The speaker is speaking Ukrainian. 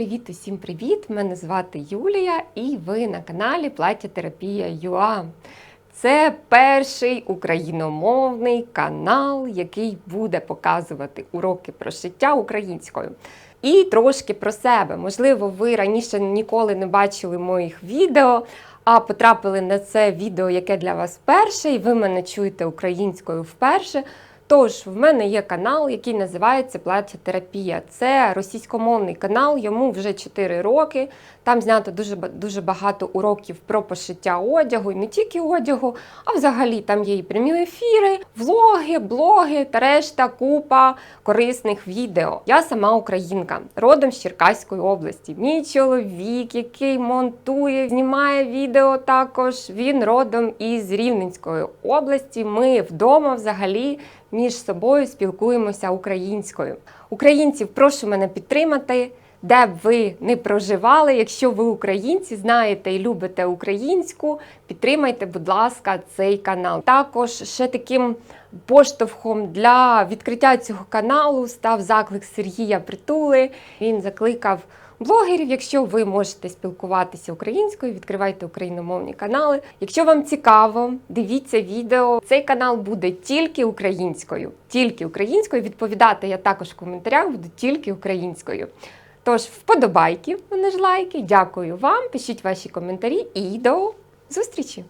привіт, усім привіт! Мене звати Юлія, і ви на каналі Плаття Терапія ЮА. Це перший україномовний канал, який буде показувати уроки про життя українською. І трошки про себе. Можливо, ви раніше ніколи не бачили моїх відео, а потрапили на це відео, яке для вас перше, і ви мене чуєте українською вперше. Тож, в мене є канал, який називається Плаття Терапія. Це російськомовний канал, йому вже 4 роки. Там знято дуже дуже багато уроків про пошиття одягу, і не тільки одягу, а взагалі там є і прямі ефіри, влоги, блоги та решта купа корисних відео. Я сама українка, родом з Черкаської області. Мій чоловік, який монтує, знімає відео також. Він родом із Рівненської області. Ми вдома взагалі між собою спілкуємося українською. Українців, прошу мене підтримати. Де б ви не проживали, якщо ви українці, знаєте і любите українську, підтримайте, будь ласка, цей канал. Також ще таким поштовхом для відкриття цього каналу став заклик Сергія Притули. Він закликав блогерів. Якщо ви можете спілкуватися українською, відкривайте україномовні канали. Якщо вам цікаво, дивіться відео. Цей канал буде тільки українською. Тільки українською. Відповідати я також в коментарях буду тільки українською. Тож, вподобайки, вони ж лайки. Дякую вам. Пишіть ваші коментарі і до зустрічі!